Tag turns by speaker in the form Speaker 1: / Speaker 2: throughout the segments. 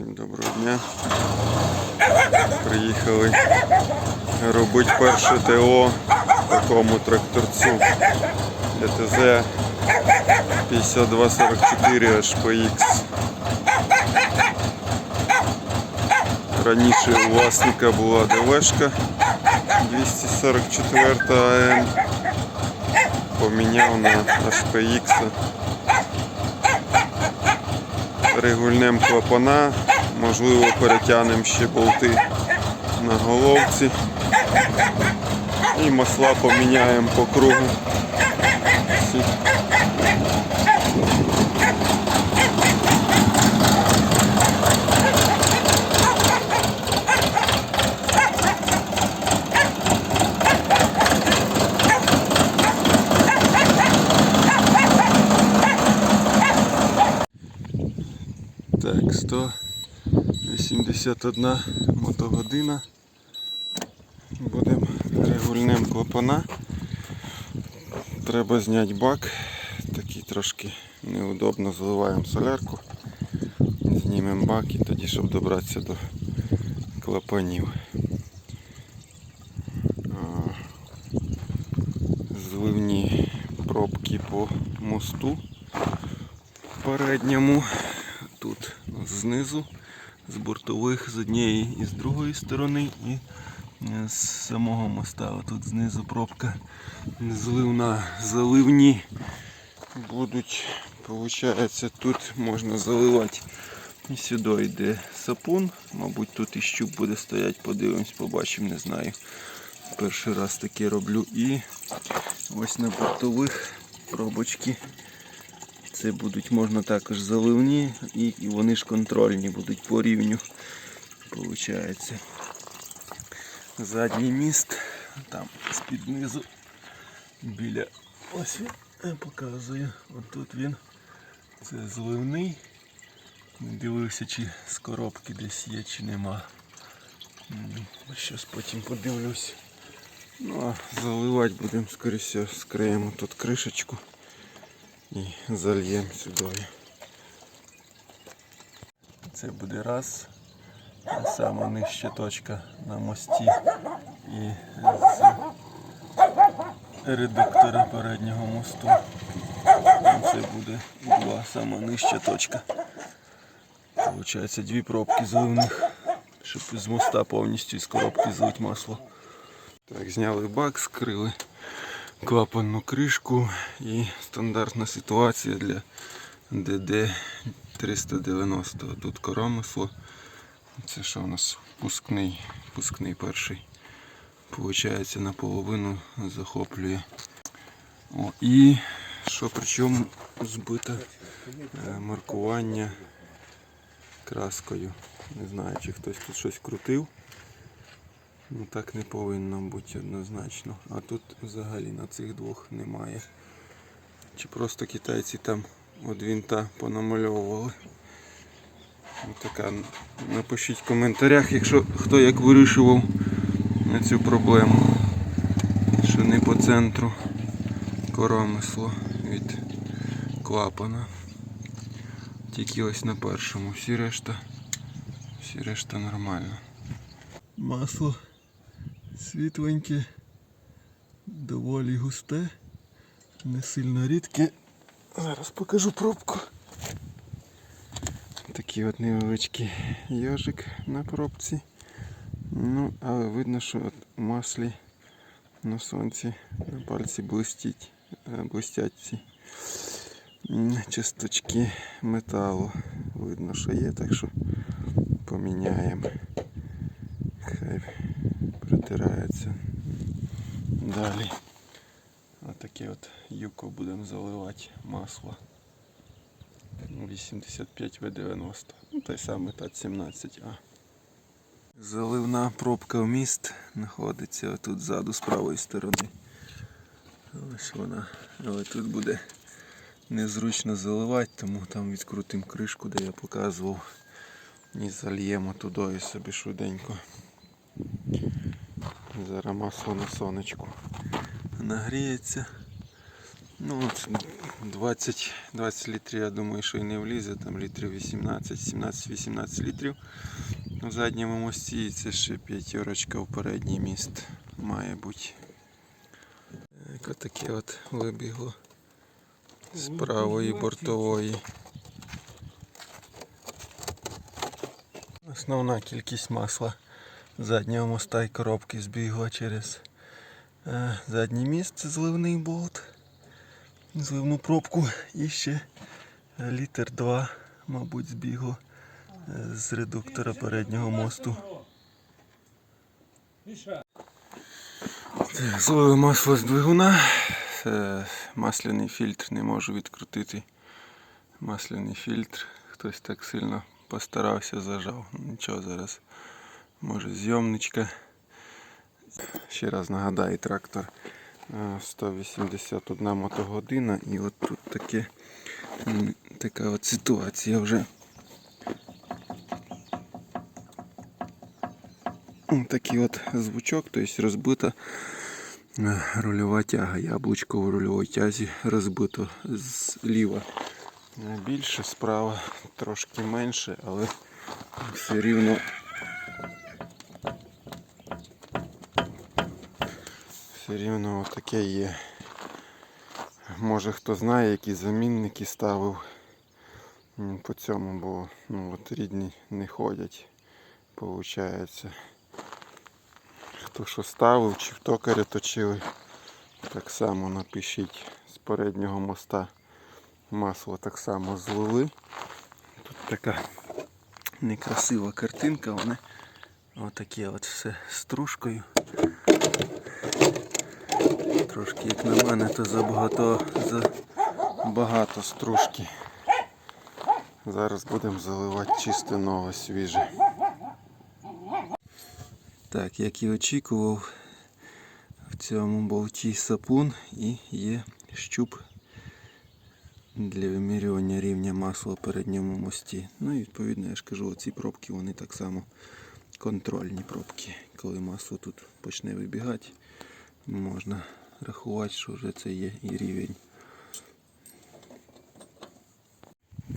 Speaker 1: Всім доброго дня. Приїхали робити перше ТО такому тракторцю ДТЗ 5244 HPX. Раніше у власника була ДВшка 244 АМ. Поміняв на HPX. Регульнем клапана, можливо перетягнемо ще болти на головці. І масла поміняємо по кругу. Всі. Так, 181 мотогодина. Будемо регульним клапана. Треба зняти бак. Такий трошки неудобно заливаємо солярку. Знімемо бак і тоді, щоб добратися до клапанів. Зливні пробки по мосту передньому. Тут знизу, з бортових з однієї і з другої сторони і е, з самого моста. Тут знизу пробка зливна, заливні будуть. Получається, тут можна заливати і сюди йде сапун. Мабуть, тут і щуп буде стояти, подивимось, побачимо, не знаю. Перший раз таке роблю. І ось на бортових пробочки. Це будуть можна також заливні і, вони ж контрольні будуть по рівню. Получається. Задній міст, там з-під низу біля ось він я показую. Отут він. Це зливний. Дивився, чи з коробки десь є, чи нема. Щось потім подивлюсь. Ну а заливати будемо скоріше скриємо тут кришечку і зальємо сюди. Це буде раз. А саме нижча точка на мості і з редуктора переднього мосту. Це буде два, сама нижча точка. Получається дві пробки зливних, щоб з моста повністю з коробки злить масло. Так, зняли бак, скрили клапанну кришку і стандартна ситуація для ДД 390. Тут коромисло. Це що у нас пускний, пускний перший. Получається наполовину захоплює. О, і що причому збите е, маркування краскою. Не знаю, чи хтось тут щось крутив. Ну так не повинно бути однозначно. А тут взагалі на цих двох немає. Чи просто китайці там від вінта понамальовували. Ось така. Напишіть в коментарях, якщо хто як вирішував на цю проблему. Що не по центру коромисло від клапана. Тільки ось на першому. Всі решта, всі решта нормально. Масло світленьке, доволі густе, не сильно рідке. Зараз покажу пробку. Такий от невеличкий йожик на пробці. Ну, але видно, що от маслі на сонці на пальці блистять, е, блистять ці часточки металу. Видно, що є, так що поміняємо. Хай протирається. Далі. Отаке от юко будемо заливати масло. 85 В90. Ну, той самий ТАТ-17А. Заливна пробка в міст знаходиться тут ззаду з правої сторони. Ось вона. Але тут буде незручно заливати, тому там відкрутимо кришку, де я показував. І зальємо туди собі швиденько. Зараз масло на сонечку нагріється. Ну, от 20, 20 літрів, я думаю, що і не влізе, там літрів 18, 17-18 літрів у задньому мості, це ще п'ятерочка в передній міст має бути. Так, отаке от вибігло з правої бортової. Основна кількість масла заднього моста і коробки збігла через е, задній міст, зливний болт, зливну пробку і ще літр 2, мабуть, збігло е, з редуктора переднього мосту. Так, масло з двигуна. Масляний фільтр не можу відкрутити. Масляний фільтр. Хтось так сильно постарався, зажав. Нічого зараз. Може зйомничка. Ще раз нагадаю, трактор е, 181 мотогодина. І от тут таке, така от ситуація вже. Такий от звучок, тобто розбита е, рульова тяга. Яблучко в рульовій тязі розбито зліва е, більше, справа трошки менше, але все рівно все рівно таке є. Може хто знає, які замінники ставив по цьому, бо ну, от рідні не ходять, виходить. Хто що ставив, чи в токаря точили, так само напишіть з переднього моста масло так само злили. Тут така некрасива картинка, вони отаке от все стружкою. Трошки, як на мене, то забагато, забагато стружки. Зараз будемо заливати чисте нове свіже. Так, як і очікував, в цьому болті сапун і є щуп для вимірювання рівня масла в передньому мості. Ну і відповідно я ж кажу, ці пробки вони так само контрольні пробки. Коли масло тут почне вибігати, можна рахувати, що вже це є і рівень.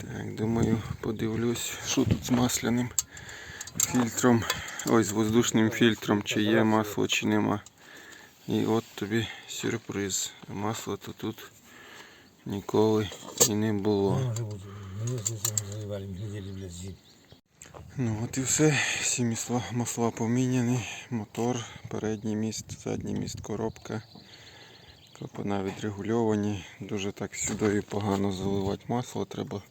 Speaker 1: Так, думаю, подивлюсь, що тут з масляним фільтром, ой, з воздушним фільтром, чи є масло, чи нема. І от тобі сюрприз. Масла то тут ніколи і не було.
Speaker 2: Ну.
Speaker 1: Ну от і все. Всі масла, масла поміняні. Мотор, передній міст, задній міст, коробка. Клапана відрегульовані. Дуже так сюди погано заливати масло. Треба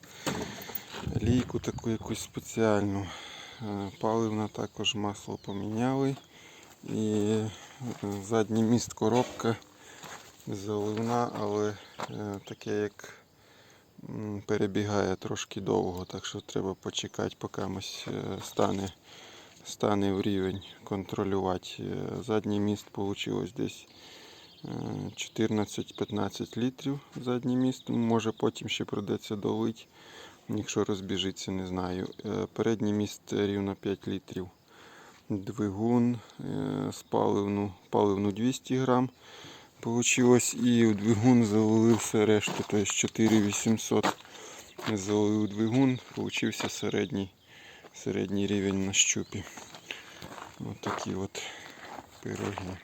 Speaker 1: лійку таку якусь спеціальну. Е, Паливна також масло поміняли. І е, задній міст коробка заливна, але е, таке як перебігає трошки довго, так що треба почекати, поки стане, стане в рівень контролювати. Задній міст вийшло десь 14-15 літрів задній міст. Може потім ще придеться долити, якщо розбіжиться, не знаю. Е, Передній міст рівно 5 літрів. Двигун е, з паливну, паливну 200 грам получилось. І в двигун залили все решту, тобто 4800 залив двигун, получився середній, середній рівень на щупі. Ось такі от пироги.